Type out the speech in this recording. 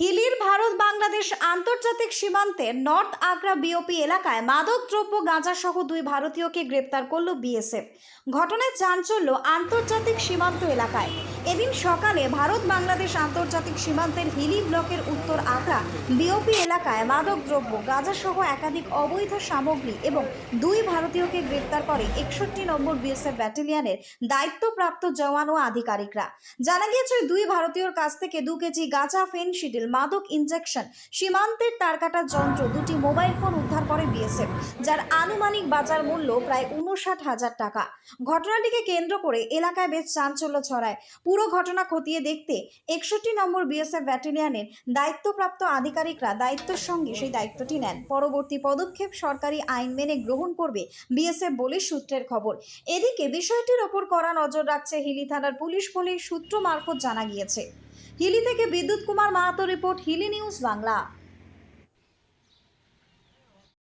হিলির ভারত বাংলাদেশ আন্তর্জাতিক সীমান্তে north Agra BOP এলাকায় মাদক দ্রব্য গাঁজা সহ দুই ভারতীয়কে গ্রেপ্তার করল বিএসএফ। ঘটনায় চাঞ্চল্য আন্তর্জাতিক সীমান্ত এলাকায়। এদিন সকালে ভারত বাংলাদেশ আন্তর্জাতিক সীমান্তের হিলি ব্লকের উত্তর আগ্রা বিওপি এলাকায় মাদক দ্রব্য গাঁজা সহ একাধিক অবৈধ সামগ্রী এবং দুই ভারতীয়কে গ্রেপ্তার করে একষট্টি নম্বর বিএসএফ ব্যাটালিয়নের দায়িত্বপ্রাপ্ত জওয়ান ও আধিকারিকরা। জানা গিয়েছে, দুই ভারতীয়র কাছ থেকে দু কেজি গাঁজা ফেনশিডিল মাদক ইনজেকশন সীমান্তের তারকাটা যন্ত্র দুটি মোবাইল ফোন উদ্ধার করে বিএসএফ যার আনুমানিক বাজার মূল্য প্রায় উনষাট হাজার টাকা। ঘটনাটিকে কেন্দ্র করে এলাকায় বেশ চাঞ্চল্য ছড়ায়। পুরো ঘটনা খতিয়ে দেখতে একষট্টি নম্বর বিএসএফ ব্যাটালিয়নের দায়িত্বপ্রাপ্ত আধিকারিকরা দায়িত্বের সঙ্গে সেই দায়িত্বটি নেন। পরবর্তী পদক্ষেপ সরকারি আইন মেনে গ্রহণ করবে বিএসএফ বলে সূত্রের খবর। এদিকে বিষয়টির ওপর কড়া নজর রাখছে হিলি থানার পুলিশ বলে সূত্র মারফত জানা গিয়েছে। হিলি থেকে বিদ্যুৎ কুমার মাহাতো রিপোর্ট হিলি নিউজ বাংলা।